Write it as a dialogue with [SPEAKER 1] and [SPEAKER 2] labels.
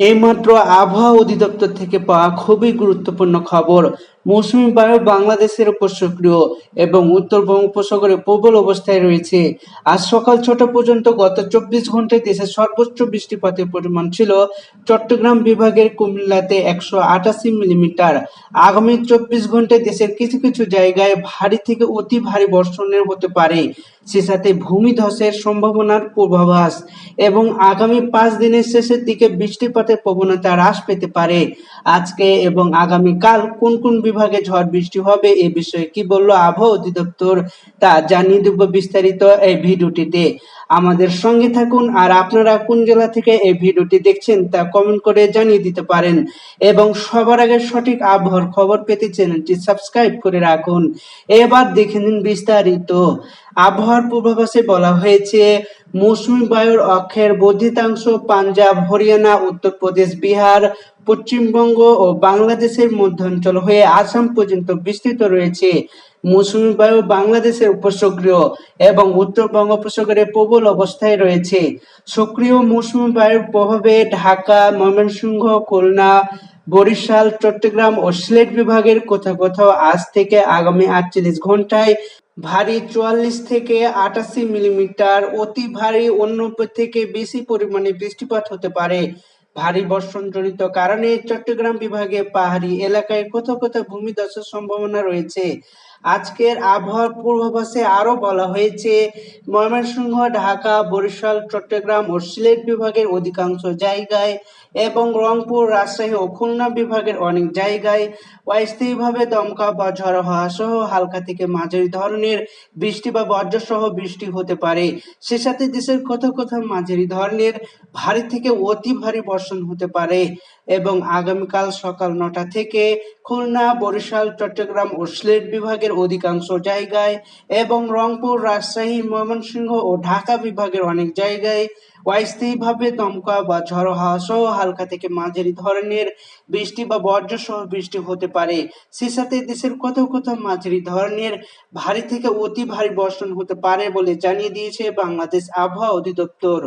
[SPEAKER 1] এইমাত্র আবহাওয়া অধিদপ্তর থেকে পাওয়া খুবই গুরুত্বপূর্ণ খবর। মৌসুমী বায়ু বাংলাদেশের উপর সক্রিয় এবং উত্তর বঙ্গোপসাগরে প্রবল অবস্থায় রয়েছে। আজ সকাল ছটা পর্যন্ত গত চব্বিশ ঘন্টায় দেশের সর্বোচ্চ বৃষ্টিপাতের পরিমাণ ছিল চট্টগ্রাম বিভাগের কুমিল্লাতে একশো আটাশি মিলিমিটার। আগামী চব্বিশ ঘন্টায় দেশের কিছু কিছু জায়গায় ভারী থেকে অতি ভারী বর্ষণের হতে পারে। সে সাথে ভূমিধসের সম্ভাবনার পূর্বাভাস এবং আগামী পাঁচ দিনের শেষের দিকে বৃষ্টিপাতের প্রবণতা হ্রাস পেতে পারে। আজকে এবং আগামীকাল কোন কোন বিভাগে ঝড় বৃষ্টি হবে এ বিষয়ে কি বলল আবহাওয়া অধিদপ্তর তা জানিয়ে দেব বিস্তারিত এই ভিডিওটিতে। আমাদের সঙ্গে থাকুন আর আপনারা কোন জেলা থেকে এই ভিডিওটি দেখছেন তা কমেন্ট করে জানিয়ে দিতে পারেন। এবং সবার আগে সঠিক আবহাওয়ার খবর পেতে চ্যানেলটি সাবস্ক্রাইব করে রাখুন। এবার দেখে নিন বিস্তারিত। আবহাওয়ার পূর্বাভাসে বলা হয়েছে, মৌসুমী বায়ুর অক্ষের বর্ধিতাংশ পাঞ্জাব, হরিয়ানা, উত্তরপ্রদেশ, বিহার পশ্চিমবঙ্গ ও বাংলাদেশের মধ্যাঞ্চল হয়ে আসাম পর্যন্ত বিস্তৃত রয়েছে। মৌসুমী বায়ু বাংলাদেশের উপর এবং উত্তর বঙ্গোপসাগরে প্রবল অবস্থায় রয়েছে। সক্রিয় মৌসুমী বায়ুর প্রভাবে ঢাকা, ময়মনসিংহ, খুলনা, বরিশাল, চট্টগ্রাম ও সিলেট বিভাগের কোথাও কোথাও আজ থেকে আগামী আটচল্লিশ ঘন্টায় ভারী চুয়াল্লিশ থেকে আটাশি মিলিমিটার অতি ভারী অন্য থেকে বেশি পরিমাণে বৃষ্টিপাত হতে পারে। ভারী বর্ষণ বর্ষণজনিত কারণে চট্টগ্রাম বিভাগে পাহাড়ি এলাকায় কোথাও কোথাও ভূমিধসের সম্ভাবনা রয়েছে। আজকের আবহাওয়ার পূর্বাভাসে আরও বলা হয়েছে, ময়মনসিংহ, ঢাকা, বরিশাল, চট্টগ্রাম ও সিলেট বিভাগের অধিকাংশ জায়গায় এবং রংপুর, রাজশাহী ও খুলনা বিভাগের অনেক জায়গায় অস্থায়ীভাবে দমকা বা ঝড়ো হওয়া সহ হালকা থেকে মাঝারি ধরনের বৃষ্টি বা বজ্রসহ বৃষ্টি হতে পারে। সে সাথে দেশের কোথাও কোথাও মাঝারি ধরনের ভারী থেকে অতি ভারী বর্ষণ হতে পারে এবং আগামীকাল সকাল নটা থেকে খুলনা, বরিশাল, চট্টগ্রাম ও সিলেট বিভাগের অধিকাংশ জায়গায় এবং রংপুর, রাজশাহী, ময়মনসিংহ ও ঢাকা বিভাগের অনেক জায়গায় অস্থায়ীভাবে দমকা বা ঝড়ো হাওয়া সহ হালকা থেকে মাঝারি ধরনের বৃষ্টি বা বজ্র সহ বৃষ্টি হতে পারে। সে সাথে দেশের কোথাও কোথাও মাঝারি ধরনের ভারী থেকে অতি ভারী বর্ষণ হতে পারে বলে জানিয়ে দিয়েছে বাংলাদেশ আবহাওয়া অধিদপ্তর।